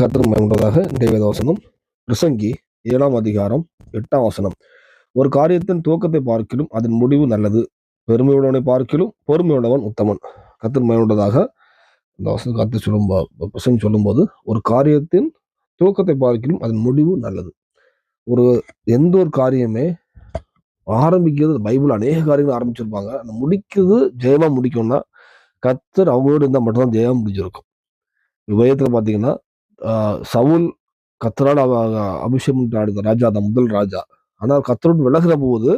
கர்த்தர் மகிழ்ந்ததாக இன்றைய வேதவசனம் பிரசங்கி ஏழாம் அதிகாரம் எட்டாம் வசனம். ஒரு காரியத்தின் துவக்கத்தை பார்க்கிலும் அதன் முடிவு நல்லது. பெருமையுள்ளவனை பார்க்கிலும் பொறுமையுள்ளவன் உத்தமன். கர்த்தர் மகிழ்ந்ததாக இந்த வசனம் கத்து சொல்லும் பிரசங்கி சொல்லும்போது ஒரு காரியத்தின் துவக்கத்தை பார்க்கிலும் அதன் முடிவு நல்லது. ஒரு எந்த ஒரு காரியமே ஆரம்பிக்கிறது பைபிள் அநேக காரியங்கள் ஆரம்பிச்சிருப்பாங்க. அந்த முடிக்கிறது ஜெயமாக முடிக்கும்னா கர்த்தர் அவங்களோட இருந்தால் மட்டும்தான் ஜெயம் முடிஞ்சிருக்கும். உலகத்தில் பார்த்தீங்கன்னா சவுல் கத்தரால் அபிஷேகம் பண்ண ராஜா தான் முதல் ராஜா. ஆனால் கத்தரோடு விலகிற போது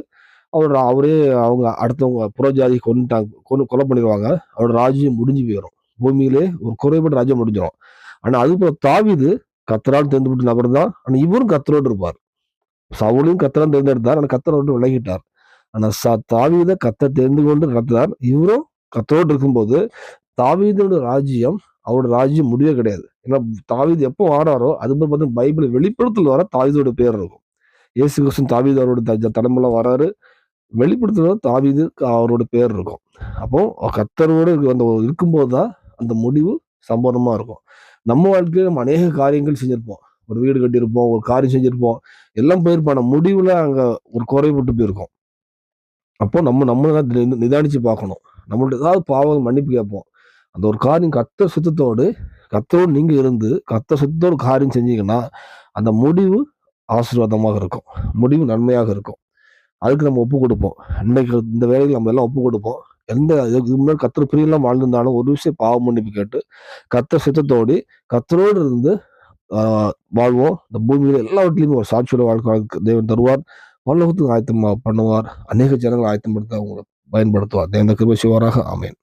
அவர் அவரே அவங்க அடுத்தவங்க புறஜாதி கொண்டுட்டாங்க கொண்டு கொலை பண்ணிடுவாங்க. அவரோட ராஜ்யம் முடிஞ்சு போயிடும். பூமியிலே ஒரு குறைபட்ட ராஜ்யம் முடிஞ்சிடும். ஆனால் அது தாவிது கத்தரால் தேர்ந்தெடுத்த நபர் தான். ஆனால் இவரும் கத்தரோடு இருப்பார். சவுலையும் கத்தரால் தேர்ந்தெடுத்தார். ஆனால் கத்தரோடு விலகிட்டார். ஆனால் ச தாவீதை கத்தை தெரிந்து கொண்டு நடத்தினார். இவரும் கத்தரோடு இருக்கும்போது தாவீதோட ராஜ்யம் அவரோட ராஜ்யம் முடிவே கிடையாது. ஏன்னா தாவீது எப்போ ஆறாரோ அது மாதிரி பார்த்தா பைபிள் வெளிப்படுத்தல் வர தாவீதோட பேர் இருக்கும். இயேசு கிருஷ்ணன் தாவீது அவரோட த- தலைமுறை வராரு. வெளிப்படுத்தல தாவீது அவரோட பேர் இருக்கும். அப்போ கத்தரோடு அந்த இருக்கும்போது தான் அந்த முடிவு சம்பூர்ணமாக இருக்கும். நம்ம வாழ்க்கையில் நம்ம அநேக காரியங்கள் செஞ்சுருப்போம். ஒரு வீடு கட்டியிருப்போம் ஒரு காரியம் செஞ்சுருப்போம். எல்லாம் போயிருப்போம் முடிவில் அங்கே ஒரு குறைபட்டு போயிருக்கும். அப்போ நம்ம நம்ம தான் நி- நிதானிச்சு பார்க்கணும். நம்மள்ட்ட ஏதாவது பாவம் மன்னிப்பு கேட்போம். அந்த ஒரு காரியம் கத்த சுத்தத்தோடு கத்தரோடு நீங்கள் இருந்து கத்த சுத்தோடு காரியம் செஞ்சீங்கன்னா அந்த முடிவு ஆசீர்வாதமாக இருக்கும். முடிவு நன்மையாக இருக்கும். அதுக்கு நம்ம ஒப்பு கொடுப்போம். இன்னைக்கு இந்த வேலைக்கு நம்ம எல்லாம் ஒப்பு கொடுப்போம். எந்த இதுக்கு முன்னாடி கத்திர பிரியெல்லாம் வாழ்ந்திருந்தாலும் ஒரு விஷயம் பாவம் மன்னிப்பு கேட்டு கத்த சுத்தத்தோடி கத்தரோடு இருந்து வாழ்வோம். இந்த பூமியில் எல்லாவற்றிலையும் ஒரு சாட்சியோட வாழ்க்கை தேவன் தருவார். பல்லவத்துக்கு ஆயத்தம் பண்ணுவார். அநேக ஜனங்களை ஆயத்தப்படுத்த அவங்களை பயன்படுத்துவார். தேவந்த கிருபை சிவராக ஆமென்.